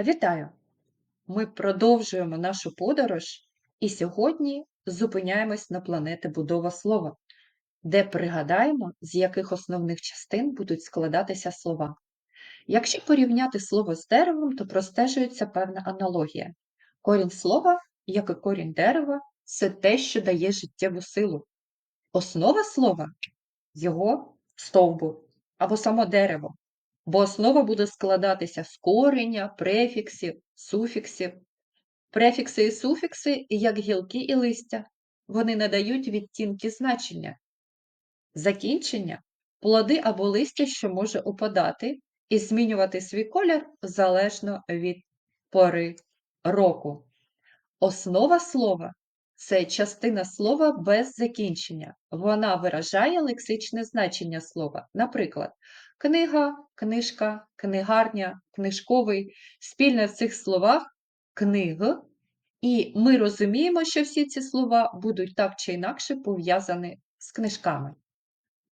Вітаю! Ми продовжуємо нашу подорож і сьогодні зупиняємось на планети будова слова, де пригадаємо, з яких основних частин будуть складатися слова. Якщо порівняти слово з деревом, то простежується певна аналогія. Корінь слова, як і корінь дерева, це те, що дає життєву силу. Основа слова його стовбур або само дерево, бо основа буде складатися з кореня, префіксів, суфіксів. Префікси і суфікси, як гілки і листя, вони надають відтінки значення. Закінчення плоди або листя, що може опадати і змінювати свій колір залежно від пори року. Основа слова це частина слова без закінчення. Вона виражає лексичне значення слова. Наприклад, книга, книжка, книгарня, книжковий. Спільне в цих словах книг, і ми розуміємо, що всі ці слова будуть так чи інакше пов'язані з книжками.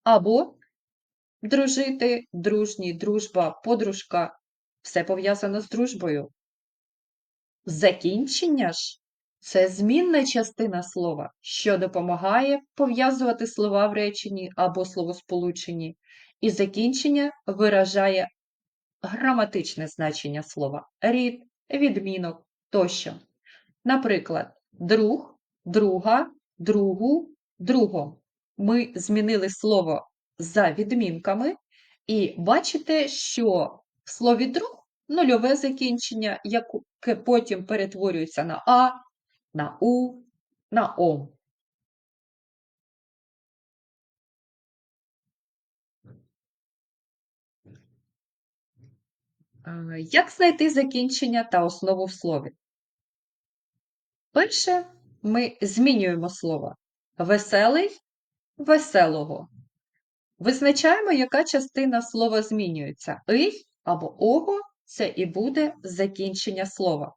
Або дружити, дружні, дружба, подружка все пов'язано з дружбою. Закінчення ж це змінна частина слова, що допомагає пов'язувати слова в реченні або словосполученні, і закінчення виражає граматичне значення слова, рід, відмінок тощо. Наприклад, друг, друга, другу, другом. Ми змінили слово за відмінками, і бачите, що в слові друг нульове закінчення, яке потім перетворюється на А, на У, на О. Як знайти закінчення та основу в слові? Перше, ми змінюємо слово веселий веселого. Визначаємо, яка частина слова змінюється. «ий» або ого це і буде закінчення слова.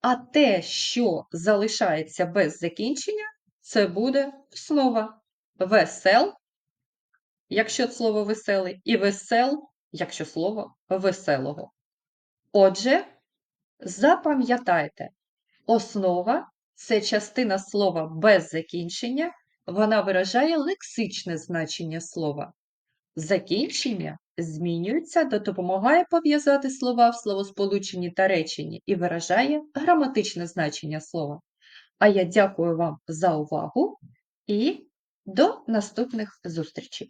А те, що залишається без закінчення, це буде основа весел, якщо слово веселий, і весел, якщо слово веселого. Отже, запам'ятайте, основа це частина слова без закінчення, вона виражає лексичне значення слова. Закінчення змінюється та допомагає пов'язати слова в словосполученні та реченні і виражає граматичне значення слова. А я дякую вам за увагу і до наступних зустрічей!